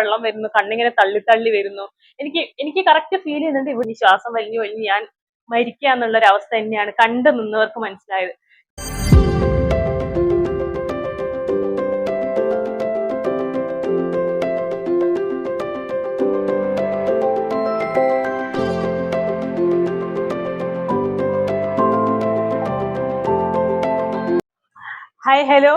വെള്ളം വരുന്നു കണ്ണിങ്ങനെ തള്ളി തള്ളി വരുന്നു. എനിക്ക് എനിക്ക് കറക്റ്റ് ഫീൽ ചെയ്യുന്നുണ്ട് ഇവിടെ ശ്വാസം വലിഞ്ഞു വലിഞ്ഞ് ഞാൻ മരിക്കുക എന്നുള്ള ഒരു അവസ്ഥ തന്നെയാണ് കണ്ടു നിന്നവർക്ക് മനസ്സിലായത്. ഹായ് ഹലോ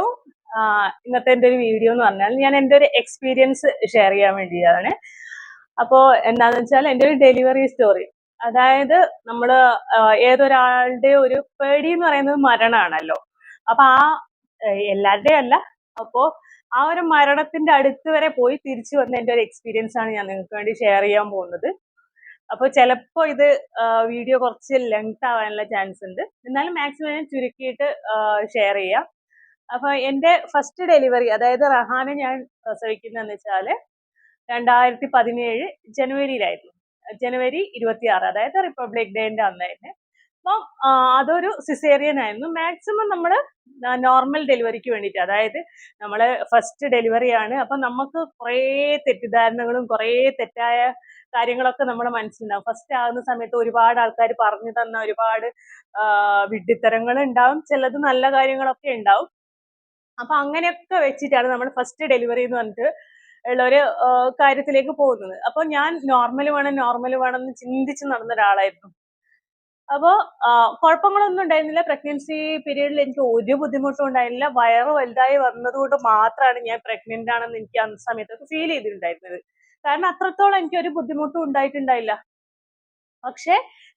ഇന്നത്തെ എന്റെ ഒരു വീഡിയോ എന്ന് പറഞ്ഞാൽ ഞാൻ എന്റെ ഒരു എക്സ്പീരിയൻസ് ഷെയർ ചെയ്യാൻ വേണ്ടിയാണ് അപ്പോൾ എന്താന്ന് വെച്ചാൽ എന്റെ ഒരു ഡെലിവറി സ്റ്റോറി അതായത് നമ്മൾ ഏതൊരാളുടെ ഒരു പേടി എന്ന് പറയുന്നത് മരണമാണല്ലോ അപ്പൊ ആ എല്ലാവരുടെയും അല്ല. അപ്പോൾ ആ ഒരു മരണത്തിന്റെ അടുത്ത് വരെ പോയി തിരിച്ചു വന്ന എന്റെ ഒരു എക്സ്പീരിയൻസ് ആണ് ഞാൻ നിങ്ങൾക്ക് വേണ്ടി ഷെയർ ചെയ്യാൻ പോകുന്നത്. അപ്പോൾ ചിലപ്പോൾ ഇത് വീഡിയോ കുറച്ച് ലെങ്ത് ആവാനുള്ള ചാൻസ് ഉണ്ട്. എന്നാലും മാക്സിമം ഞാൻ ചുരുക്കിയിട്ട് ഷെയർ ചെയ്യാം. അപ്പൊ എന്റെ ഫസ്റ്റ് ഡെലിവറി അതായത് റഹാനെ ഞാൻ പ്രസവിക്കുന്നതെന്ന് വെച്ചാൽ രണ്ടായിരത്തി പതിനേഴ് ജനുവരിയിലായിരുന്നു. ജനുവരി ഇരുപത്തി ആറ് അതായത് റിപ്പബ്ലിക് ഡേന്റെ അന്നായിരുന്നു. അപ്പം അതൊരു സിസേറിയൻ ആയിരുന്നു. മാക്സിമം നമ്മൾ നോർമൽ ഡെലിവറിക്ക് വേണ്ടിയിട്ട് അതായത് നമ്മൾ ഫസ്റ്റ് ഡെലിവറി ആണ്. അപ്പൊ നമുക്ക് കുറേ തെറ്റിദ്ധാരണകളും കുറേ തെറ്റായ കാര്യങ്ങളൊക്കെ നമ്മുടെ മനസ്സിലുണ്ടാവും. ഫസ്റ്റ് ആകുന്ന സമയത്ത് ഒരുപാട് ആൾക്കാർ പറഞ്ഞു തന്ന ഒരുപാട് വിഡ്ഢിത്തരങ്ങൾ ഉണ്ടാവും. ചിലത് നല്ല കാര്യങ്ങളൊക്കെ ഉണ്ടാവും. അപ്പൊ അങ്ങനെയൊക്കെ വെച്ചിട്ടാണ് നമ്മൾ ഫസ്റ്റ് ഡെലിവറി എന്ന് പറഞ്ഞിട്ട് ഉള്ള ഒരു കാര്യത്തിലേക്ക് പോകുന്നത്. അപ്പൊ ഞാൻ നോർമൽ വേണം നോർമൽ വേണം എന്ന് ചിന്തിച്ച് നടന്ന ഒരാളായിരുന്നു. അപ്പോൾ കുഴപ്പങ്ങളൊന്നും ഉണ്ടായിരുന്നില്ല. പ്രഗ്നൻസി പീരീഡിൽ എനിക്ക് ഒരു ബുദ്ധിമുട്ടും ഉണ്ടായിരുന്നില്ല. വയറ് വലുതായി വന്നതുകൊണ്ട് മാത്രമാണ് ഞാൻ പ്രഗ്നന്റ് ആണെന്ന് എനിക്ക് ആ സമയത്തൊക്കെ ഫീൽ ചെയ്തിട്ടുണ്ടായിരുന്നത്. കാരണം അത്രത്തോളം എനിക്ക് ഒരു ബുദ്ധിമുട്ടും ഉണ്ടായിട്ടുണ്ടായില്ല. പക്ഷെ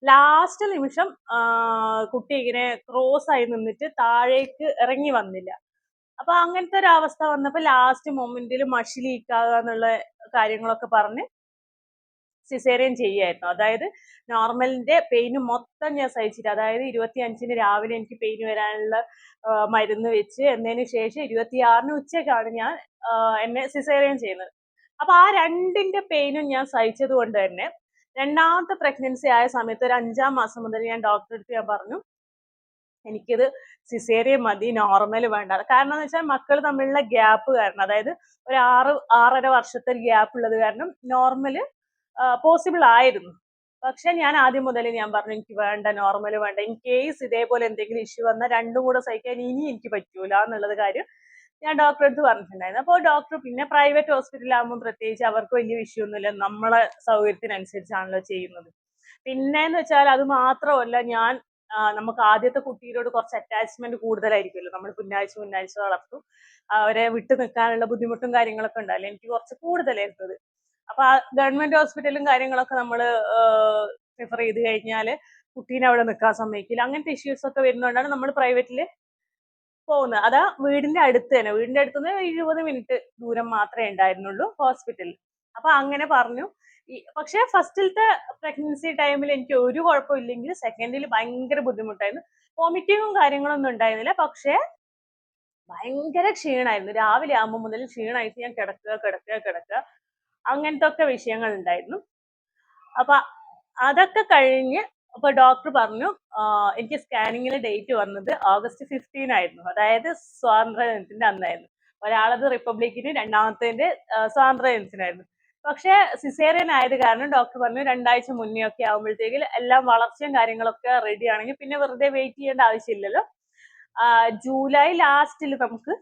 ലാസ്റ്റ് നിമിഷം കുട്ടി ഇങ്ങനെ ക്രോസ് ആയി നിന്നിട്ട് താഴേക്ക് ഇറങ്ങി വന്നില്ല. അപ്പൊ അങ്ങനത്തെ ഒരു അവസ്ഥ വന്നപ്പോ ലാസ്റ്റ് മൊമെന്റിൽ മഷി ലീക്കാകുക എന്നുള്ള കാര്യങ്ങളൊക്കെ പറഞ്ഞ് സിസേറിയൻ ചെയ്യായിരുന്നു അതായത് നോർമലിന്റെ പെയിന് മൊത്തം ഞാൻ സഹിച്ചിട്ട് അതായത് ഇരുപത്തി അഞ്ചിന് രാവിലെ എനിക്ക് പെയിൻ വരാനുള്ള മരുന്ന് വെച്ച് എന്നതിന് ശേഷം ഇരുപത്തിയാറിന് ഉച്ചയ്ക്കാണ് ഞാൻ എന്നെ സിസേറിയൻ ചെയ്യുന്നത്. അപ്പൊ ആ രണ്ടിന്റെ പെയിനും ഞാൻ സഹിച്ചത് കൊണ്ട് തന്നെ രണ്ടാമത്തെ പ്രഗ്നൻസി ആയ സമയത്ത് ഒരു അഞ്ചാം മാസം മുതൽ ഞാൻ ഡോക്ടറെ അടുത്ത് ഞാൻ പറഞ്ഞു എനിക്കിത് സിസേറിയ മതി നോർമൽ വേണ്ട. കാരണം എന്ന് വെച്ചാൽ മക്കൾ തമ്മിലുള്ള ഗ്യാപ്പ് കാരണം അതായത് ഒരു ആറ് ആറര വർഷത്തെ ഗ്യാപ്പ് ഉള്ളത് കാരണം നോർമൽ പോസിബിൾ ആയിരുന്നു. പക്ഷെ ഞാൻ ആദ്യം മുതൽ ഞാൻ പറഞ്ഞു എനിക്ക് വേണ്ട നോർമൽ വേണ്ട. ഇൻ കേസ് ഇതേപോലെ എന്തെങ്കിലും ഇഷ്യൂ വന്നാൽ രണ്ടും കൂടെ സഹിക്കാൻ ഇനി എനിക്ക് പറ്റൂല എന്നുള്ളത് കാര്യം ഞാൻ ഡോക്ടറെ അടുത്ത് പറഞ്ഞിട്ടുണ്ടായിരുന്നു. അപ്പോൾ ഡോക്ടർ പിന്നെ പ്രൈവറ്റ് ഹോസ്പിറ്റലാകുമ്പോൾ പ്രത്യേകിച്ച് അവർക്ക് വലിയ ഇഷ്യൂ ഒന്നുമില്ല. നമ്മളെ സൗകര്യത്തിനനുസരിച്ചാണല്ലോ ചെയ്യുന്നത്. പിന്നെ എന്ന് വെച്ചാൽ അത് മാത്രമല്ല ഞാൻ നമുക്ക് ആദ്യത്തെ കുട്ടിയോട് കുറച്ച് അറ്റാച്ച്മെന്റ് കൂടുതലായിരിക്കുമല്ലോ. നമ്മൾ പുന്നാഴ്ച പുന്നാഴ്ച വളർത്തും. അവരെ വിട്ടു നിൽക്കാനുള്ള ബുദ്ധിമുട്ടും കാര്യങ്ങളൊക്കെ ഉണ്ടാവില്ല എനിക്ക് കുറച്ച് കൂടുതലായിരുന്നത് അപ്പൊ ആ ഗവൺമെന്റ് ഹോസ്പിറ്റലും കാര്യങ്ങളൊക്കെ നമ്മൾ പ്രിഫർ ചെയ്ത് കഴിഞ്ഞാൽ കുട്ടീനെ അവിടെ നിൽക്കാൻ സമ്മതിക്കില്ല. അങ്ങനത്തെ ഇഷ്യൂസ് ഒക്കെ വരുന്നതുകൊണ്ടാണ് നമ്മൾ പ്രൈവറ്റിൽ പോകുന്നത്. അതാ വീടിന്റെ അടുത്ത് തന്നെ. വീടിന്റെ അടുത്ത് നിന്ന് ഇരുപത് മിനിറ്റ് ദൂരം മാത്രമേ ഉണ്ടായിരുന്നുള്ളൂ ഹോസ്പിറ്റലിൽ അപ്പൊ അങ്ങനെ പറഞ്ഞു. പക്ഷെ ഫസ്റ്റിലത്തെ പ്രഗ്നൻസി ടൈമിൽ എനിക്ക് ഒരു കുഴപ്പമില്ലെങ്കിൽ സെക്കൻഡിൽ ഭയങ്കര ബുദ്ധിമുട്ടായിരുന്നു. വോമിറ്റിങ്ങും കാര്യങ്ങളൊന്നും ഉണ്ടായിരുന്നില്ല. പക്ഷേ ഭയങ്കര ക്ഷീണമായിരുന്നു രാവിലെ ആകുമ്പോൾ മുതൽ ക്ഷീണമായിട്ട് ഞാൻ കിടക്കുക കിടക്കുക കിടക്കുക. അങ്ങനത്തെ ഒക്കെ വിഷയങ്ങൾ ഉണ്ടായിരുന്നു. അപ്പൊ അതൊക്കെ കഴിഞ്ഞ് അപ്പൊ ഡോക്ടർ പറഞ്ഞു എനിക്ക് സ്കാനിങ്ങിന് ഡേറ്റ് വന്നത് ഓഗസ്റ്റ് ഫിഫ്റ്റീൻ ആയിരുന്നു. അതായത് സ്വാതന്ത്ര്യദിനത്തിന്റെ അന്നായിരുന്നു. ഒരാളത് റിപ്പബ്ലിക്കിന് രണ്ടാമത്തേന്റെ സ്വാതന്ത്ര്യ സ്വാതന്ത്ര്യദിനത്തിനായിരുന്നു. പക്ഷെ സിസേറിയൻ ആയത് കാരണം ഡോക്ടർ പറഞ്ഞു രണ്ടാഴ്ച മുന്നേ ഒക്കെ ആകുമ്പോഴത്തേക്കിൽ എല്ലാം വളർച്ചയും കാര്യങ്ങളൊക്കെ റെഡി ആണെങ്കിൽ പിന്നെ വെറുതെ വെയിറ്റ് ചെയ്യേണ്ട ആവശ്യമില്ലല്ലോ. ജൂലൈ ലാസ്റ്റിൽ നമുക്ക്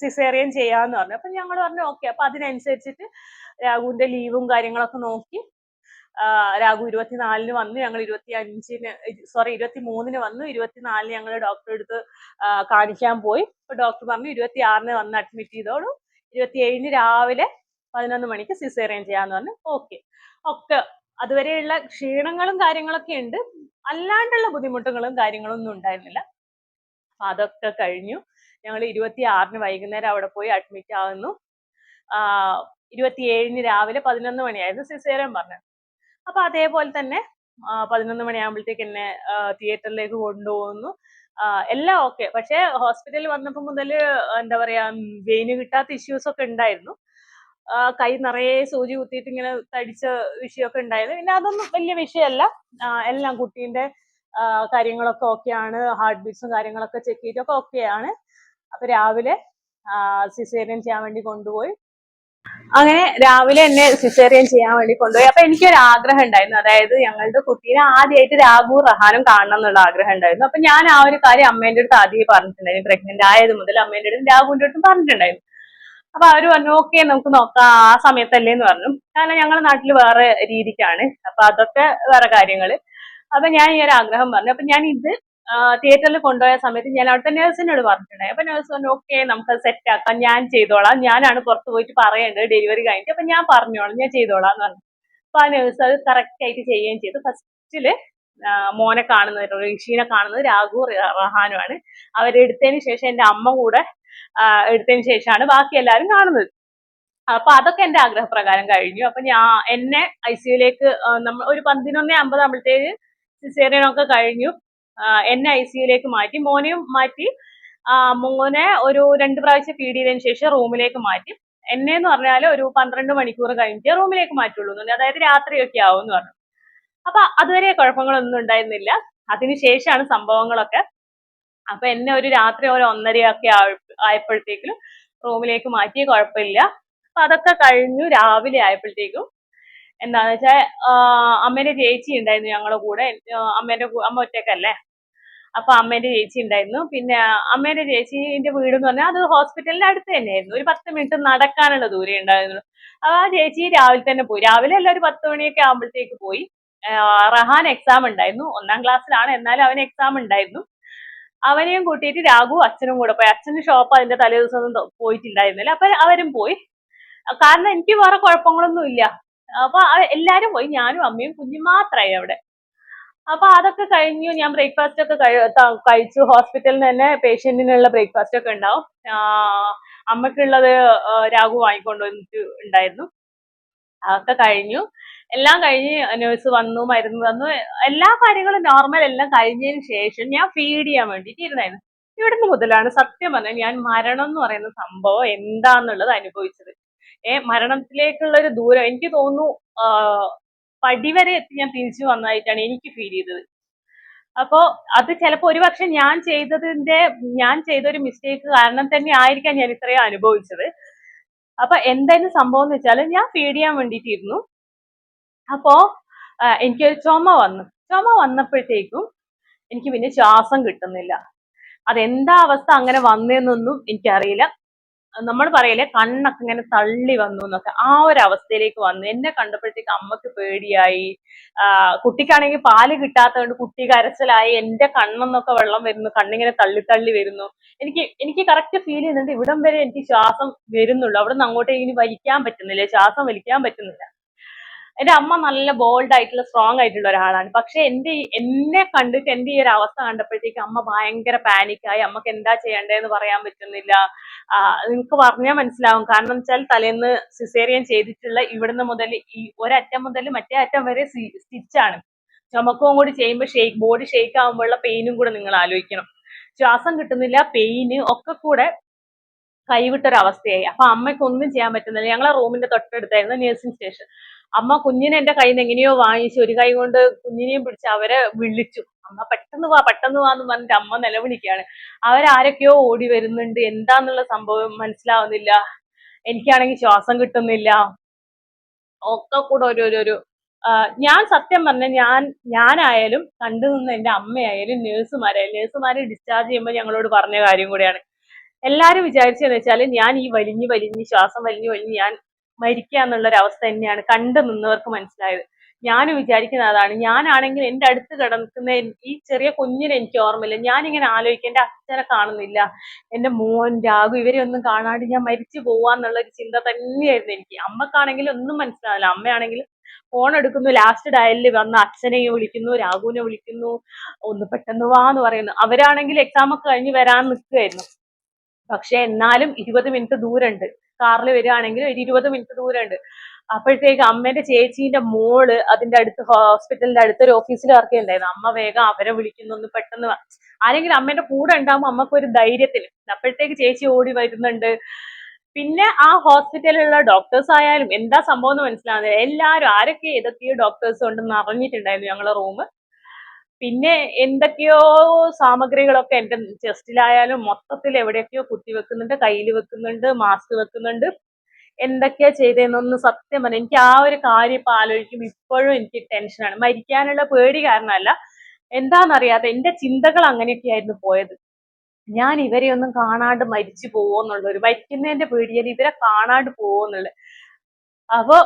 സിസേറിയൻ ചെയ്യാന്ന് പറഞ്ഞു. അപ്പൊ ഞങ്ങൾ പറഞ്ഞു ഓക്കെ അപ്പൊ അതിനനുസരിച്ചിട്ട് രാഘുവിന്റെ ലീവും കാര്യങ്ങളൊക്കെ നോക്കി. രാഘു ഇരുപത്തിനാലിന് വന്നു ഞങ്ങൾ ഇരുപത്തി അഞ്ചിന് സോറി ഇരുപത്തി മൂന്നിന് വന്നു ഇരുപത്തിനാലിന് ഞങ്ങൾ ഡോക്ടറെ അടുത്ത് കാണിക്കാൻ പോയി. അപ്പൊ ഡോക്ടർ പറഞ്ഞു ഇരുപത്തി ആറിന് വന്ന് അഡ്മിറ്റ് ചെയ്തോളൂ. ഇരുപത്തി ഏഴിന് രാവിലെ പതിനൊന്ന് മണിക്ക് സിസേറിയൻ ചെയ്യാന്ന് പറഞ്ഞു ഓക്കെ ഒക്കെ അതുവരെയുള്ള ക്ഷീണങ്ങളും കാര്യങ്ങളൊക്കെ ഉണ്ട്. അല്ലാണ്ടുള്ള ബുദ്ധിമുട്ടുകളും കാര്യങ്ങളും ഒന്നും ഉണ്ടായിരുന്നില്ല. അപ്പൊ അതൊക്കെ കഴിഞ്ഞു. ഞങ്ങൾ ഇരുപത്തി ആറിന് വൈകുന്നേരം അവിടെ പോയി അഡ്മിറ്റ് ആവുന്നു. ഇരുപത്തി ഏഴിന് രാവിലെ പതിനൊന്ന് മണിയായിരുന്നു സിസേറിയൻ പറഞ്ഞത്. അപ്പൊ അതേപോലെ തന്നെ പതിനൊന്ന് മണിയാകുമ്പോഴത്തേക്ക് എന്നെ തിയേറ്ററിലേക്ക് കൊണ്ടുപോകുന്നു. എല്ലാം ഓക്കെ പക്ഷെ ഹോസ്പിറ്റലിൽ വന്നപ്പോൾ മുതൽ എന്താ പറയാ വെയിന് കിട്ടാത്ത ഇഷ്യൂസ് ഒക്കെ ഉണ്ടായിരുന്നു. കൈ നിറയെ സൂചി കുത്തിയിട്ട് ഇങ്ങനെ തടിച്ച വിഷയമൊക്കെ ഉണ്ടായിരുന്നു. പിന്നെ അതൊന്നും വലിയ വിഷയമല്ല. എല്ലാം കുട്ടീന്റെ കാര്യങ്ങളൊക്കെ ഓക്കെയാണ്. ഹാർട്ട് ബീറ്റ്സും കാര്യങ്ങളൊക്കെ ചെക്ക് ചെയ്തിട്ടൊക്കെ ഓക്കെയാണ്. അപ്പൊ രാവിലെ സിസേറിയൻ ചെയ്യാൻ വേണ്ടി കൊണ്ടുപോയി. അങ്ങനെ രാവിലെ എന്നെ സിസേറിയൻ ചെയ്യാൻ വേണ്ടി കൊണ്ടുപോയി. അപ്പൊ എനിക്കൊരു ആഗ്രഹം ഉണ്ടായിരുന്നു. അതായത് ഞങ്ങളുടെ കുട്ടീനെ ആദ്യമായിട്ട് രാഘു റഹാനും കാണണം എന്നുള്ള ആഗ്രഹം ഉണ്ടായിരുന്നു. അപ്പൊ ഞാൻ ആ ഒരു കാര്യം അമ്മേന്റെ അടുത്ത് ആദ്യമേ പറഞ്ഞിട്ടുണ്ടായിരുന്നു. പ്രഗ്നന്റ് ആയത് മുതൽ അമ്മേന്റെ അടുത്തും രാഘുവിന്റെ അടുത്തും പറഞ്ഞിട്ടുണ്ടായിരുന്നു. അപ്പൊ അവർ പറഞ്ഞു ഓക്കെ നമുക്ക് നോക്കാം. ആ സമയത്തല്ലേ എന്ന് പറഞ്ഞു. കാരണം ഞങ്ങളുടെ നാട്ടിൽ വേറെ രീതിക്കാണ്. അപ്പൊ അതൊക്കെ വേറെ കാര്യങ്ങൾ. അപ്പൊ ഞാൻ ഈ ഒരു ആഗ്രഹം പറഞ്ഞു. അപ്പൊ ഞാൻ ഇത് തിയേറ്ററിൽ കൊണ്ടുപോയ സമയത്ത് ഞാൻ അവിടുത്തെ നേഴ്സിനോട് പറഞ്ഞിട്ടുണ്ടായി. അപ്പൊ നേഴ്സ് പറഞ്ഞു ഓക്കെ നമുക്ക് സെറ്റ് ആക്കാം. ഞാൻ ചെയ്തോളാം. ഞാനാണ് പുറത്ത് പോയിട്ട് പറയേണ്ടത് ഡെലിവറി കഴിഞ്ഞിട്ട്. അപ്പൊ ഞാൻ പറഞ്ഞോളാം. ഞാൻ ചെയ്തോളാം എന്ന് പറഞ്ഞു. അപ്പൊ ആ നേഴ്സ് അത് കറക്റ്റ് ആയിട്ട് ചെയ്യുകയും ചെയ്തു. ഫസ്റ്റിൽ മോനെ കാണുന്നത് ഋഷീനെ കാണുന്നത് രാഘു റഹാനുമാണ് അവരെടുത്തതിന് ശേഷം എന്റെ അമ്മ കൂടെ എടുത്തതിന് ശേഷമാണ് ബാക്കി എല്ലാവരും കാണുന്നത്. അപ്പൊ അതൊക്കെ എന്റെ ആഗ്രഹപ്രകാരം കഴിഞ്ഞു. അപ്പൊ ഞാൻ എന്നെ ഐ സിയുലേക്ക് നമ്മൾ ഒരു പതിനൊന്നേ അമ്പത് ആകുമ്പോഴത്തേക്ക് സിസേറിയനൊക്കെ കഴിഞ്ഞു. എന്നെ ഐ സിയുലേക്ക് മാറ്റി മോനെയും മാറ്റി മോനെ ഒരു രണ്ട് പ്രാവശ്യം ഫീഡ് ചെയ്തതിന് ശേഷം റൂമിലേക്ക് മാറ്റി. എന്നെ എന്ന് പറഞ്ഞാൽ ഒരു പന്ത്രണ്ട് മണിക്കൂർ കഴിഞ്ഞിട്ട് റൂമിലേക്ക് മാറ്റുള്ളൂ അതായത് രാത്രിയൊക്കെ ആവും എന്ന് പറഞ്ഞു. അപ്പൊ അതുവരെ കുഴപ്പങ്ങളൊന്നും ഉണ്ടായിരുന്നില്ല. അതിനുശേഷമാണ് സംഭവങ്ങളൊക്കെ. അപ്പൊ എന്നെ ഒരു രാത്രി ഒരു ഒന്നരയൊക്കെ ആയപ്പോഴത്തേക്കും റൂമിലേക്ക് മാറ്റിയ കുഴപ്പമില്ല. അപ്പൊ അതൊക്കെ കഴിഞ്ഞു രാവിലെ ആയപ്പോഴത്തേക്കും എന്താന്ന് വെച്ചാൽ അമ്മേന്റെ ചേച്ചി ഉണ്ടായിരുന്നു ഞങ്ങളുടെ കൂടെ. അമ്മേന്റെ അമ്മ ഒറ്റക്കല്ലേ? അപ്പൊ അമ്മേന്റെ ചേച്ചി ഉണ്ടായിരുന്നു. പിന്നെ അമ്മേന്റെ ചേച്ചിന്റെ വീട് എന്ന് പറഞ്ഞാൽ അത് ഹോസ്പിറ്റലിന്റെ അടുത്ത് തന്നെയായിരുന്നു. ഒരു പത്ത് മിനിറ്റ് നടക്കാനുള്ള ദൂരെ ഉണ്ടായിരുന്നു അപ്പൊ ആ ചേച്ചി രാവിലെ തന്നെ പോയി. രാവിലെ അല്ല ഒരു പത്ത് മണിയൊക്കെ ആകുമ്പോഴത്തേക്ക് പോയി. റഹാൻ എക്സാം ഉണ്ടായിരുന്നു. ഒന്നാം ക്ലാസ്സിലാണ് എന്നാലും അവന് എക്സാം ഉണ്ടായിരുന്നു. അവനെയും കൂട്ടിയിട്ട് രാഘു അച്ഛനും കൂടെ പോയി. അച്ഛന്റെ ഷോപ്പ് അതിന്റെ തലേ ദിവസം ഒന്നും പോയിട്ടില്ലായിരുന്നില്ല. അപ്പൊ അവരും പോയി. കാരണം എനിക്ക് വേറെ കുഴപ്പങ്ങളൊന്നും ഇല്ല. അപ്പൊ എല്ലാരും പോയി. ഞാനും അമ്മയും കുഞ്ഞും മാത്രമായി അവിടെ. അപ്പൊ അതൊക്കെ കഴിഞ്ഞു. ഞാൻ ബ്രേക്ക്ഫാസ്റ്റ് ഒക്കെ കഴിച്ചു. ഹോസ്പിറ്റലിൽ തന്നെ പേഷ്യന്റിനുള്ള ബ്രേക്ക്ഫാസ്റ്റ് ഒക്കെ ഉണ്ടാവും. അമ്മക്കുള്ളത് രാഘു വാങ്ങിക്കൊണ്ടു വന്നിട്ട് ഉണ്ടായിരുന്നു. അതൊക്കെ കഴിഞ്ഞു. എല്ലാം കഴിഞ്ഞ് നേഴ്സ് വന്നു മരുന്ന് തന്നു. എല്ലാ കാര്യങ്ങളും നോർമൽ എല്ലാം കഴിഞ്ഞതിന് ശേഷം ഞാൻ ഫീഡ് ചെയ്യാൻ വേണ്ടിയിട്ട് ഇരുന്നായിരുന്നു. ഇവിടുന്ന് മുതലാണ് സത്യം പറഞ്ഞാൽ ഞാൻ മരണം എന്ന് പറയുന്ന സംഭവം എന്താന്നുള്ളത് അനുഭവിച്ചത്. ഏ മരണത്തിലേക്കുള്ള ഒരു ദൂരം എനിക്ക് തോന്നുന്നു പടിവരെ എത്തി ഞാൻ തിരിച്ചു വന്നതായിട്ടാണ് എനിക്ക് ഫീൽ ചെയ്തത്. അപ്പോ അത് ചിലപ്പോ ഒരുപക്ഷെ ഞാൻ ചെയ്തതിന്റെ ഞാൻ ചെയ്ത ഒരു മിസ്റ്റേക്ക് കാരണം തന്നെ ആയിരിക്കാം ഞാൻ ഇത്രയും അനുഭവിച്ചത്. അപ്പൊ എന്തായാലും സംഭവം എന്ന് വെച്ചാൽ ഞാൻ ഫീഡ് ചെയ്യാൻ വേണ്ടിയിട്ടിരുന്നു. അപ്പോ എനിക്ക് ചുമ വന്നു. ചുമ വന്നപ്പോഴത്തേക്കും എനിക്ക് പിന്നെ ശ്വാസം കിട്ടുന്നില്ല. അതെന്താ അവസ്ഥ അങ്ങനെ വന്നതെന്നൊന്നും എനിക്കറിയില്ല. നമ്മൾ പറയല്ലേ കണ്ണൊക്കെ ഇങ്ങനെ തള്ളി വന്നു എന്നൊക്കെ. ആ ഒരു അവസ്ഥയിലേക്ക് വന്നു. എന്നെ കണ്ടപ്പോഴത്തേക്ക് അമ്മയ്ക്ക് പേടിയായി. കുട്ടിക്കാണെങ്കിൽ പാൽ കിട്ടാത്തതുകൊണ്ട് കുട്ടി കരച്ചിലായി. എന്റെ കണ്ണെന്നൊക്കെ വെള്ളം വരുന്നു. കണ്ണിങ്ങനെ തള്ളി തള്ളി വരുന്നു. എനിക്ക് എനിക്ക് കറക്റ്റ് ഫീൽ ചെയ്യുന്നുണ്ട്. ഇവിടം വരെ എനിക്ക് ശ്വാസം വരുന്നുള്ളൂ. അവിടെ നിന്ന് ഇനി വലിക്കാൻ പറ്റുന്നില്ല. ശ്വാസം വലിക്കാൻ പറ്റുന്നില്ല. എന്റെ അമ്മ നല്ല ബോൾഡ് ആയിട്ടുള്ള സ്ട്രോങ് ആയിട്ടുള്ള ഒരാളാണ്. പക്ഷെ എന്റെ എന്നെ കണ്ടിട്ട് എന്റെ ഈ ഒരു അവസ്ഥ കണ്ടപ്പോഴത്തേക്ക് അമ്മ ഭയങ്കര പാനിക്കായി അമ്മയ്ക്ക് എന്താ ചെയ്യണ്ടേന്ന് പറയാൻ പറ്റുന്നില്ല. നിങ്ങൾക്ക് പറഞ്ഞാൽ മനസ്സിലാവും. കാരണം വെച്ചാൽ തലേന്ന് സിസേറിയൻ ചെയ്തിട്ടുള്ള ഇവിടുന്ന് മുതൽ ഈ ഒരറ്റം മുതൽ മറ്റേ അറ്റം വരെ സ്റ്റിച്ചാണ് ചുമക്കവും കൂടി ചെയ്യുമ്പോൾ ഷെയ്ക്ക് ബോഡി ഷെയ്ക്ക് ആകുമ്പോഴുള്ള പെയിനും കൂടെ നിങ്ങൾ ആലോചിക്കണം. ശ്വാസം കിട്ടുന്നില്ല പെയിന് ഒക്കെ കൂടെ കൈവിട്ടൊരവസ്ഥയായി. അപ്പൊ അമ്മയ്ക്ക് ഒന്നും ചെയ്യാൻ പറ്റുന്നില്ല. ഞങ്ങളെ റൂമിന്റെ തൊട്ടടുത്തായിരുന്നു നേഴ്സിംഗ് സ്റ്റേഷൻ അമ്മ കുഞ്ഞിനെ എന്റെ കയ്യിൽ നിന്ന് എങ്ങനെയോ വാങ്ങിച്ചു ഒരു കൈ കൊണ്ട് കുഞ്ഞിനെയും പിടിച്ച് അവരെ വിളിച്ചു. അമ്മ പെട്ടെന്ന് വാ പെട്ടെന്ന് വാ എന്ന് പറഞ്ഞിട്ട് അമ്മ നിലവിളിക്കുകയാണ്. അവരാരൊക്കെയോ ഓടി വരുന്നുണ്ട്. എന്താന്നുള്ള സംഭവം മനസ്സിലാവുന്നില്ല. എനിക്കാണെങ്കിൽ ശ്വാസം കിട്ടുന്നില്ല. ഒക്കെ കൂടെ ഒരു ഒരു ഞാൻ സത്യം പറഞ്ഞ ഞാൻ ഞാനായാലും കണ്ടു നിന്ന് എന്റെ അമ്മയായാലും നേഴ്സുമാരായാലും നേഴ്സുമാരെ ഡിസ്ചാർജ് ചെയ്യുമ്പോൾ ഞങ്ങളോട് പറഞ്ഞ കാര്യം കൂടെയാണ്. എല്ലാരും വിചാരിച്ചതെന്ന് വെച്ചാൽ ഞാൻ ഈ വലിഞ്ഞ് വലിഞ്ഞ് ശ്വാസം വലിഞ്ഞ് വലിഞ്ഞ് ഞാൻ മരിക്കുക എന്നുള്ള ഒരു അവസ്ഥ തന്നെയാണ് കണ്ടു നിന്നവർക്ക് മനസ്സിലായത്. ഞാൻ വിചാരിക്കുന്ന അതാണ്. ഞാനാണെങ്കിൽ എന്റെ അടുത്ത് കിടക്കുന്ന ഈ ചെറിയ കുഞ്ഞിനെ എനിക്ക് ഓർമ്മയില്ല. ഞാനിങ്ങനെ ആലോചിക്കും എന്റെ അച്ഛനെ കാണുന്നില്ല. എന്റെ മോൻ രാഘു ഇവരെ ഒന്നും കാണാണ്ട് ഞാൻ മരിച്ചു പോവാന്നുള്ള ഒരു ചിന്ത തന്നെയായിരുന്നു എനിക്ക്. അമ്മക്കാണെങ്കിൽ ഒന്നും മനസ്സിലാവില്ല. അമ്മയാണെങ്കിൽ ഫോൺ എടുക്കുന്നു ലാസ്റ്റ് ഡയലിൽ വന്ന് അച്ഛനെയും വിളിക്കുന്നു രാഘുവിനെ വിളിക്കുന്നു ഒന്ന് പെട്ടെന്ന് വാ എന്ന് പറയുന്നു. അവരാണെങ്കിൽ എക്സാം ഒക്കെ കഴിഞ്ഞ് വരാൻ നിൽക്കുകയായിരുന്നു പക്ഷെ എന്നാലും ഇരുപത് മിനിറ്റ് ദൂരമുണ്ട്. കാറിൽ വരികയാണെങ്കിൽ ഒരു ഇരുപത് മിനിറ്റ് ദൂരമുണ്ട്. അപ്പോഴത്തേക്ക് അമ്മേന്റെ ചേച്ചീന്റെ മോൾ അതിന്റെ അടുത്ത് ഹോസ്പിറ്റലിന്റെ അടുത്തൊരു ഓഫീസിൽ വർക്ക് അമ്മ വേഗം അവരെ വിളിക്കുന്നു പെട്ടെന്ന് ആരെങ്കിലും അമ്മേന്റെ കൂടെ ഉണ്ടാകുമ്പോൾ അമ്മയ്ക്ക് ഒരു ധൈര്യത്തിന്. അപ്പോഴത്തേക്ക് ചേച്ചി ഓടി വരുന്നുണ്ട്. പിന്നെ ആ ഹോസ്പിറ്റലിലുള്ള ഡോക്ടേഴ്സ് ആയാലും എന്താ സംഭവം എന്ന് മനസ്സിലാകുന്നത് എല്ലാവരും ആരൊക്കെ ഏതൊക്കെയോ ഡോക്ടേഴ്സ് ഉണ്ടെന്ന് അറിഞ്ഞിട്ടുണ്ടായിരുന്നു ഞങ്ങളെ റൂം പിന്നെ എന്തൊക്കെയോ സാമഗ്രികളൊക്കെ എന്റെ ചെസ്റ്റിലായാലും മൊത്തത്തിൽ എവിടെയൊക്കെയോ കുത്തി വെക്കുന്നുണ്ട് കയ്യിൽ വെക്കുന്നുണ്ട് മാസ്ക് വെക്കുന്നുണ്ട്. എന്തൊക്കെയാ ചെയ്തതെന്നൊന്ന് സത്യം പറഞ്ഞു എനിക്ക് ആ ഒരു കാര്യം ഇപ്പൊ ആലോചിക്കും ഇപ്പോഴും എനിക്ക് ടെൻഷനാണ് മരിക്കാനുള്ള പേടി കാരണമല്ല. എന്താണെന്നറിയാതെ എന്റെ ചിന്തകൾ അങ്ങനെയൊക്കെയായിരുന്നു പോയത്. ഞാൻ ഇവരെ ഒന്നും കാണാണ്ട് മരിച്ചു പോവോന്നുള്ളൊരു മരിക്കുന്നതിന്റെ പേടിയാൽ ഇവരെ കാണാണ്ട് പോവോന്നുള്ളത്. അപ്പോ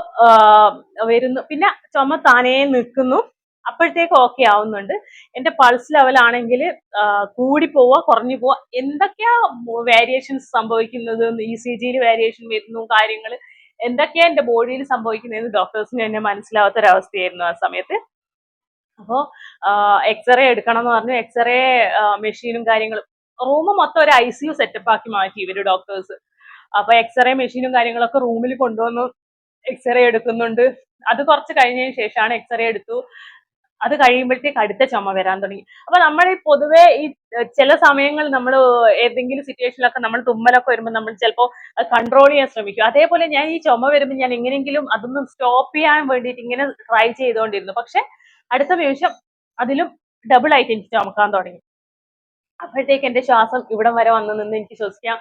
വരുന്നു. പിന്നെ ചുമ താനേ നിൽക്കുന്നു. അപ്പോഴത്തേക്ക് ഓക്കെ ആവുന്നുണ്ട്. എന്റെ പൾസ് ലെവൽ ആണെങ്കിൽ കൂടി പോവുക കുറഞ്ഞു പോവുക എന്തൊക്കെയാ വേരിയേഷൻസ് സംഭവിക്കുന്നത്? ഇ സി ജിയിൽ വേരിയേഷൻ വരുന്നു കാര്യങ്ങൾ. എന്തൊക്കെയാ എന്റെ ബോഡിയിൽ സംഭവിക്കുന്നതെന്ന് ഡോക്ടേഴ്സിന് എന്നെ മനസ്സിലാവാത്തൊരവസ്ഥയായിരുന്നു ആ സമയത്ത്. അപ്പോൾ എക്സ്റേ എടുക്കണം എന്ന് പറഞ്ഞു. എക്സ്റേ മെഷീനും കാര്യങ്ങളും. റൂം മൊത്തം ഒരു ഐ സി യു സെറ്റപ്പ് ആക്കി മാറ്റി ഇവർ ഡോക്ടേഴ്സ് അപ്പൊ എക്സ്റേ മെഷീനും കാര്യങ്ങളൊക്കെ റൂമിൽ കൊണ്ടുവന്നു എക്സ്റേ എടുക്കുന്നുണ്ട്. അത് കുറച്ച് കഴിഞ്ഞതിന് ശേഷമാണ് എക്സ്റേ എടുത്തു. അത് കഴിയുമ്പോഴത്തേക്ക് അടുത്ത ചുമ വരാൻ തുടങ്ങി. അപ്പൊ നമ്മൾ ഈ പൊതുവെ ഈ ചില സമയങ്ങളിൽ നമ്മൾ ഏതെങ്കിലും സിറ്റുവേഷനിലൊക്കെ നമ്മൾ തുമ്മലൊക്കെ വരുമ്പോൾ നമ്മൾ ചിലപ്പോൾ കൺട്രോൾ ചെയ്യാൻ ശ്രമിക്കും. അതേപോലെ ഞാൻ ഈ ചുമ വരുമ്പോൾ ഞാൻ എങ്ങനെയെങ്കിലും അതൊന്നും സ്റ്റോപ്പ് ചെയ്യാൻ വേണ്ടിയിട്ട് ഇങ്ങനെ ട്രൈ ചെയ്തുകൊണ്ടിരുന്നു പക്ഷെ അടുത്ത നിമിഷം അതിലും ഡബിൾ ആയിട്ട് എനിക്ക് ചുമക്കാൻ തുടങ്ങി. അപ്പോഴത്തേക്ക് എന്റെ ശ്വാസം ഇവിടം വരെ വന്നു നിന്ന് എനിക്ക് ശ്വസിക്കാം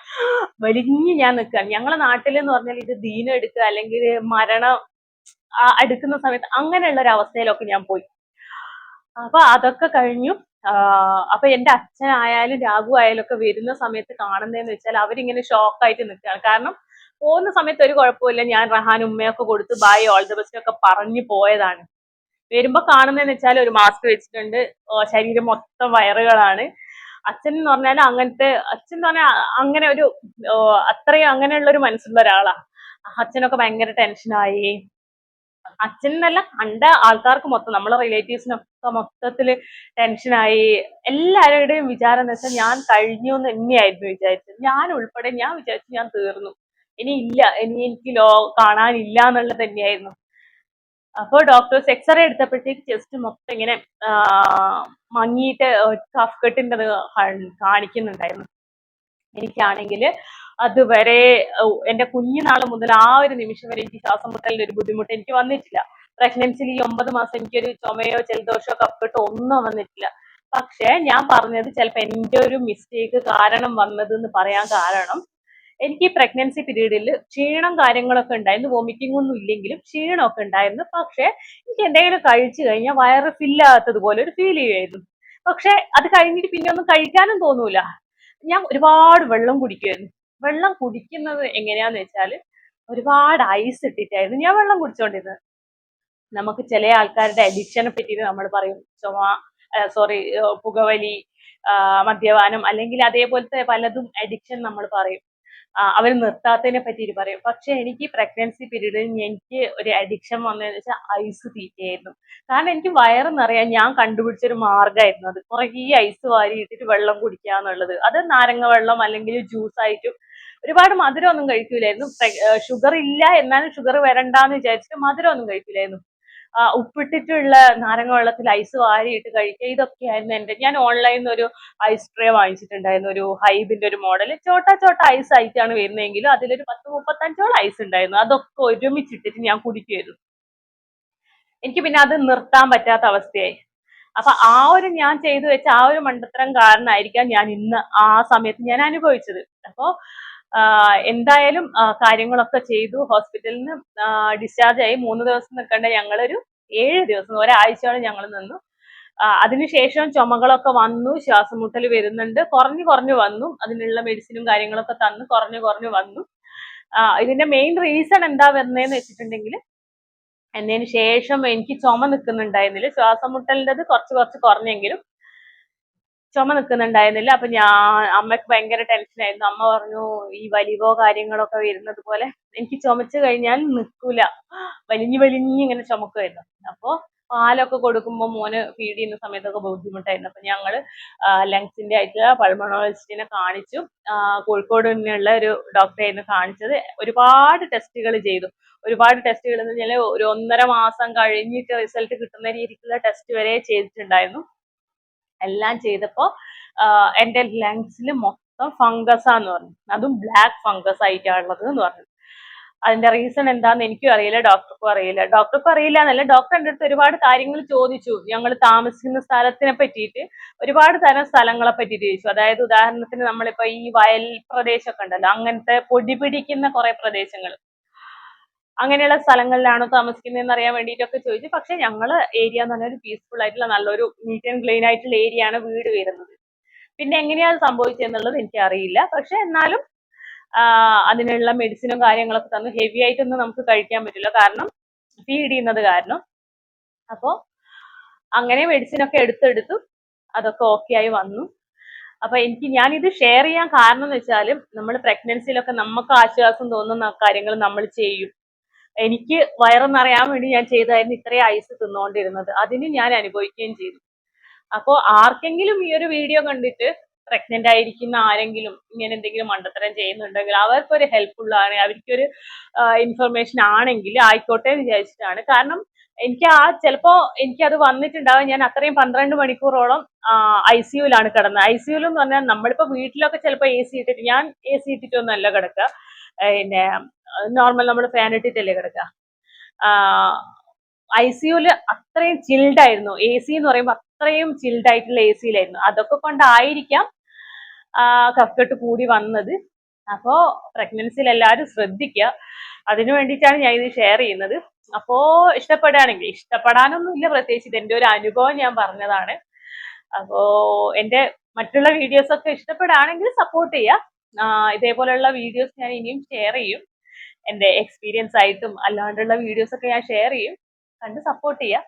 വലിഞ്ഞ് ഞാൻ നിൽക്കുകയാണ് ഞങ്ങളെ നാട്ടിൽ എന്ന് പറഞ്ഞാൽ ഇത് ദീനം എടുക്കുക അല്ലെങ്കിൽ മരണം എടുക്കുന്ന സമയത്ത് അങ്ങനെയുള്ള ഒരു അവസ്ഥയിലൊക്കെ ഞാൻ പോയി. അപ്പൊ അതൊക്കെ കഴിഞ്ഞു. അപ്പൊ എന്റെ അച്ഛനായാലും രാഘു ആയാലും ഒക്കെ വരുന്ന സമയത്ത് കാണുന്നതെന്ന് വെച്ചാൽ അവരിങ്ങനെ ഷോക്കായിട്ട് നിൽക്കുകയാണ്. കാരണം പോകുന്ന സമയത്ത് ഒരു കുഴപ്പമില്ല ഞാൻ റഹാൻ ഉമ്മയൊക്കെ കൊടുത്ത് ബായ് ഓൾ ദ ബെസ്റ്റ് ഒക്കെ പറഞ്ഞു പോയതാണ്. വരുമ്പോ കാണുന്നതെന്ന് വെച്ചാൽ ഒരു മാസ്ക് വെച്ചിട്ടുണ്ട്. ശരീരം മൊത്തം വയറുകളാണ്. അച്ഛൻ എന്ന് പറഞ്ഞാൽ അങ്ങനത്തെ അച്ഛൻ എന്ന് പറഞ്ഞാൽ അങ്ങനെ ഒരു അത്രയും അങ്ങനെയുള്ള ഒരു മനസ്സുള്ള ഒരാളാ. അച്ഛനൊക്കെ ഭയങ്കര ടെൻഷനായി അച്ഛൻ എന്നല്ല കണ്ട ആൾക്കാർക്ക് മൊത്തം നമ്മളെ റിലേറ്റീവ്സിനൊക്കെ മൊത്തത്തിൽ ടെൻഷനായി എല്ലാവരുടെയും വിചാരം എന്ന് വെച്ചാൽ ഞാൻ കഴിഞ്ഞു എന്ന് തന്നെയായിരുന്നു വിചാരിച്ചത്. ഞാൻ ഉൾപ്പെടെ ഞാൻ വിചാരിച്ചു ഞാൻ തീർന്നു. ഇനി ഇല്ല ഇനി എനിക്ക് ലോ കാണാനില്ല എന്നുള്ളത് തന്നെയായിരുന്നു. അപ്പോൾ ഡോക്ടേഴ്സ് എക്സ്റേ എടുത്തപ്പോഴത്തേക്ക് ചെസ്റ്റ് മൊത്തം ഇങ്ങനെ മങ്ങിയിട്ട് കഫ് കെട്ടിന്റെ കാണിക്കുന്നുണ്ടായിരുന്നു. എനിക്കാണെങ്കിൽ അതുവരെ എന്റെ കുഞ്ഞുനാൾ മുതൽ ആ ഒരു നിമിഷം വരെ എനിക്ക് ശ്വാസം മുട്ടലിന്റെ ഒരു ബുദ്ധിമുട്ട് എനിക്ക് വന്നിട്ടില്ല. പ്രഗ്നൻസിൽ ഈ ഒമ്പത് മാസം എനിക്കൊരു ചുമയോ ജലദോഷമോ കപ്പിട്ടോ ഒന്നും വന്നിട്ടില്ല. പക്ഷേ ഞാൻ പറഞ്ഞത് ചിലപ്പോൾ എന്റെ ഒരു മിസ്റ്റേക്ക് കാരണം വന്നത് എന്ന് പറയാൻ കാരണം എനിക്ക് പ്രഗ്നൻസി പീരീഡിൽ ക്ഷീണം കാര്യങ്ങളൊക്കെ ഉണ്ടായിരുന്നു. വോമിറ്റിംഗ് ഒന്നും ഇല്ലെങ്കിലും ക്ഷീണമൊക്കെ ഉണ്ടായിരുന്നു. പക്ഷേ എനിക്ക് എന്തെങ്കിലും കഴിച്ചു കഴിഞ്ഞാൽ വയറ് ഫില്ലാത്തതുപോലെ ഒരു ഫീൽ ചെയ്യുമായിരുന്നു. പക്ഷെ അത് കഴിഞ്ഞിട്ട് പിന്നെ ഒന്നും കഴിക്കാനും തോന്നൂല. ഞാൻ ഒരുപാട് വെള്ളം കുടിക്കുമായിരുന്നു വെള്ളം കുടിക്കുന്നത് എങ്ങനെയാന്ന് വെച്ചാൽ ഒരുപാട് ഐസ് ഇട്ടിട്ടായിരുന്നു ഞാൻ വെള്ളം കുടിച്ചോണ്ടിരുന്നത്. നമുക്ക് ചില ആൾക്കാരുടെ അഡിക്ഷനെ പറ്റിയിട്ട് നമ്മൾ പറയും. ചുമ സോറി പുകവലി മദ്യപാനം അല്ലെങ്കിൽ അതേപോലത്തെ പലതും അഡിക്ഷൻ നമ്മൾ പറയും. അവർ നിർത്താത്തതിനെ പറ്റിയിട്ട് പറയും. പക്ഷെ എനിക്ക് പ്രഗ്നൻസി പീരീഡിൽ എനിക്ക് ഒരു അഡിക്ഷൻ വന്നതെന്ന് വെച്ചാൽ ഐസ് തീറ്റയായിരുന്നു. കാരണം എനിക്ക് വയറ് നിറയാൻ ഞാൻ കണ്ടുപിടിച്ചൊരു മാർഗമായിരുന്നു. അത് കുറേ ഐസ് വാരി ഇട്ടിട്ട് വെള്ളം കുടിക്കുക എന്നുള്ളത്. അത് നാരങ്ങ വെള്ളം അല്ലെങ്കിൽ ജ്യൂസ് ആയിട്ടും ഒരുപാട് മധുരം ഒന്നും കഴിക്കൂലായിരുന്നു ഷുഗർ ഇല്ല എന്നാലും ഷുഗർ വരണ്ടാന്ന് വിചാരിച്ചിട്ട് മധുരം ഒന്നും കഴിക്കൂലായിരുന്നു. ഉപ്പിട്ടിട്ടുള്ള നാരങ്ങ വെള്ളത്തിൽ ഐസ് വാരിയിട്ട് കഴിക്കുക. ഇതൊക്കെയായിരുന്നു എന്റെ ഞാൻ ഓൺലൈനിൽ നിന്ന് ഒരു ഐസ് ട്രേ വാങ്ങിച്ചിട്ടുണ്ടായിരുന്നു. ഒരു ഹൈബിന്റെ ഒരു മോഡൽ. ചോട്ട ചോട്ട ഐസ് ആയിട്ടാണ് വരുന്നതെങ്കിലും അതിലൊരു പത്ത് മുപ്പത്തഞ്ചോളം ഐസ് ഉണ്ടായിരുന്നു. അതൊക്കെ ഒരുമിച്ചിട്ടിട്ട് ഞാൻ കുടിക്കുമായിരുന്നു എനിക്ക് പിന്നെ അത് നിർത്താൻ പറ്റാത്ത അവസ്ഥയായി. അപ്പൊ ആ ഒരു ഞാൻ ചെയ്തു വെച്ച ആ ഒരു മണ്ടത്തരം കാരണമായിരിക്കാം ഞാൻ ഇന്ന് ആ സമയത്ത് ഞാൻ അനുഭവിച്ചത്. അപ്പോ എന്തായാലും കാര്യങ്ങളൊക്കെ ചെയ്തു. ഹോസ്പിറ്റലിൽ നിന്ന് ഡിസ്ചാർജ് ആയി. മൂന്ന് ദിവസം നിൽക്കേണ്ട ഞങ്ങളൊരു ഏഴ് ദിവസം ഒരാഴ്ചയോളം ഞങ്ങൾ നിന്നു. അതിനുശേഷം ചുമകളൊക്കെ വന്നു. ശ്വാസം മുട്ടൽ വരുന്നുണ്ട്. കുറഞ്ഞു കുറഞ്ഞു വന്നു. അതിനുള്ള മെഡിസിനും കാര്യങ്ങളൊക്കെ തന്നു. കുറഞ്ഞു കുറഞ്ഞു വന്നു. ഇതിന്റെ മെയിൻ റീസൺ എന്താ വരുന്നതെന്ന് വെച്ചിട്ടുണ്ടെങ്കിൽ എന്നതിന് ശേഷം എനിക്ക് ചുമ നിൽക്കുന്നുണ്ടായിരുന്നില്ല. ശ്വാസം മുട്ടലിന്റെത് കുറച്ച് കുറച്ച് കുറഞ്ഞെങ്കിലും ചുമ നിൽക്കുന്നുണ്ടായിരുന്നില്ല അപ്പൊ ഞാൻ അമ്മയ്ക്ക് ഭയങ്കര ടെൻഷനായിരുന്നു അമ്മ പറഞ്ഞു ഈ വലിവോ കാര്യങ്ങളൊക്കെ വരുന്നത് പോലെ എനിക്ക് ചുമച്ചു കഴിഞ്ഞാൽ നിൽക്കൂല വലിഞ്ഞു വലിഞ്ഞു ഇങ്ങനെ ചുമക്കുമായിരുന്നു അപ്പോ പാലൊക്കെ കൊടുക്കുമ്പോൾ മോന് ഫീഡ് ചെയ്യുന്ന സമയത്തൊക്കെ ബുദ്ധിമുട്ടായിരുന്നു. അപ്പൊ ഞങ്ങൾ ലങ്സിന്റെ ആയിട്ട് പൾമണോളജിസ്റ്റിനെ കാണിച്ചു. കോഴിക്കോട് തന്നെയുള്ള ഒരു ഡോക്ടറായിരുന്നു കാണിച്ചത്. ഒരുപാട് ടെസ്റ്റുകൾ ചെയ്തു. ഒരുപാട് ടെസ്റ്റുകൾ എന്ന് വെച്ചാൽ ഒരു ഒന്നര മാസം കഴിഞ്ഞിട്ട് റിസൾട്ട് കിട്ടുന്ന രീതിക്കുള്ള ടെസ്റ്റ് വരെ ചെയ്തിട്ടുണ്ടായിരുന്നു. എല്ലാം ചെയ്തപ്പോൾ എന്റെ ലങ്സിൽ മൊത്തം ഫംഗസാന്ന് പറഞ്ഞു. അതും ബ്ലാക്ക് ഫംഗസ് ആയിട്ടാണുള്ളത് എന്ന് പറഞ്ഞു. അതിന്റെ റീസൺ എന്താന്ന് എനിക്കും അറിയില്ല ഡോക്ടർക്കും അറിയില്ല. ഡോക്ടർക്കും അറിയില്ല എന്നല്ല ഡോക്ടർ എന്റെ അടുത്ത് ഒരുപാട് കാര്യങ്ങൾ ചോദിച്ചു. ഞങ്ങൾ താമസിക്കുന്ന സ്ഥലത്തിനെ പറ്റിയിട്ട് ഒരുപാട് തരം സ്ഥലങ്ങളെ പറ്റിയിട്ട് ചോദിച്ചു. അതായത് ഉദാഹരണത്തിന് നമ്മളിപ്പോ ഈ വയൽ പ്രദേശമൊക്കെ ഉണ്ടല്ലോ അങ്ങനത്തെ പൊടി പിടിക്കുന്ന കുറെ പ്രദേശങ്ങൾ അങ്ങനെയുള്ള സ്ഥലങ്ങളിലാണോ താമസിക്കുന്നതെന്ന് അറിയാൻ വേണ്ടിയിട്ടൊക്കെ ചോദിച്ചു. പക്ഷെ ഞങ്ങൾ ഏരിയ എന്ന് പറഞ്ഞാൽ ഒരു പീസ്ഫുൾ ആയിട്ടുള്ള നല്ലൊരു നീറ്റ് ആൻഡ് ക്ലീൻ ആയിട്ടുള്ള ഏരിയ ആണ് വീട് വരുന്നത്. പിന്നെ എങ്ങനെയാണ് സംഭവിച്ചതെന്നുള്ളത് എനിക്ക് അറിയില്ല പക്ഷെ എന്നാലും അതിനുള്ള മെഡിസിനും കാര്യങ്ങളൊക്കെ തന്നു ഹെവി ആയിട്ടൊന്നും നമുക്ക് കഴിക്കാൻ പറ്റില്ല. കാരണം ഫീഡ് ചെയ്യുന്നത് കാരണം. അപ്പോൾ അങ്ങനെ മെഡിസിനൊക്കെ എടുത്തെടുത്തു. അതൊക്കെ ഓക്കെ ആയി വന്നു. അപ്പൊ എനിക്ക് ഞാൻ ഇത് ഷെയർ ചെയ്യാൻ കാരണം എന്ന് വെച്ചാലും നമ്മൾ പ്രഗ്നൻസിയിലൊക്കെ നമുക്ക് ആശ്വാസം തോന്നുന്ന കാര്യങ്ങൾ നമ്മൾ ചെയ്യും. എനിക്ക് വയറെന്നറിയാൻ വേണ്ടി ഞാൻ ചെയ്തായിരുന്നു ഇത്രയും ഐസ് തിന്നുകൊണ്ടിരുന്നത്. അതിന് ഞാൻ അനുഭവിക്കുകയും ചെയ്തു. അപ്പോൾ ആർക്കെങ്കിലും ഈ ഒരു വീഡിയോ കണ്ടിട്ട് പ്രഗ്നന്റ് ആയിരിക്കുന്ന ആരെങ്കിലും ഇങ്ങനെ എന്തെങ്കിലും മണ്ടത്തരം ചെയ്യുന്നുണ്ടെങ്കിൽ അവർക്കൊരു ഹെൽപ്ഫുൾ ആണ്. അവർക്കൊരു ഇൻഫർമേഷൻ ആണെങ്കിൽ ആയിക്കോട്ടെ വിചാരിച്ചിട്ടാണ്. കാരണം എനിക്ക് ആ ചിലപ്പോ എനിക്ക് അത് വന്നിട്ടുണ്ടാവും. ഞാൻ അത്രയും പന്ത്രണ്ട് മണിക്കൂറോളം ഐ സിയുലാണ് കിടന്നത്. ഐ സിയുൽ എന്ന് പറഞ്ഞാൽ നമ്മളിപ്പോ വീട്ടിലൊക്കെ ചിലപ്പോൾ എ സി ഇട്ടിട്ട് ഞാൻ എ സി അല്ല കിടക്കുക. പിന്നെ നോർമൽ നമ്മൾ ഫാൻ ഇട്ടിട്ടല്ലേ കിടക്കുക. ഐ സിയുൽ അത്രയും ചിൽഡായിരുന്നു എ സി എന്ന് പറയുമ്പോൾ അത്രയും ചിൽഡായിട്ടുള്ള എ സിയിലായിരുന്നു അതൊക്കെ കൊണ്ടായിരിക്കാം കഫ്കെട്ട് കൂടി വന്നത്. അപ്പോ പ്രഗ്നൻസിയിൽ എല്ലാവരും ശ്രദ്ധിക്കുക. അതിനു വേണ്ടിയിട്ടാണ് ഞാൻ ഇത് ഷെയർ ചെയ്യുന്നത്. അപ്പോൾ ഇഷ്ടപ്പെടുകയാണെങ്കിൽ ഇഷ്ടപ്പെടാനൊന്നും ഇല്ല പ്രത്യേകിച്ച്. ഇത് എന്റെ ഒരു അനുഭവം ഞാൻ പറഞ്ഞതാണ്. അപ്പോൾ എന്റെ മറ്റുള്ള വീഡിയോസ് ഒക്കെ ഇഷ്ടപ്പെടുകയാണെങ്കിൽ സപ്പോർട്ട് ചെയ്യുക. ഇതേപോലെയുള്ള വീഡിയോസ് ഞാൻ ഇനിയും ഷെയർ ചെയ്യും. എന്റെ എക്സ്പീരിയൻസ് ആയിട്ടും അല്ലാണ്ടുള്ള വീഡിയോസ് ഒക്കെ ഞാൻ ഷെയർ ചെയ്യും. കണ്ട് സപ്പോർട്ട് ചെയ്യുക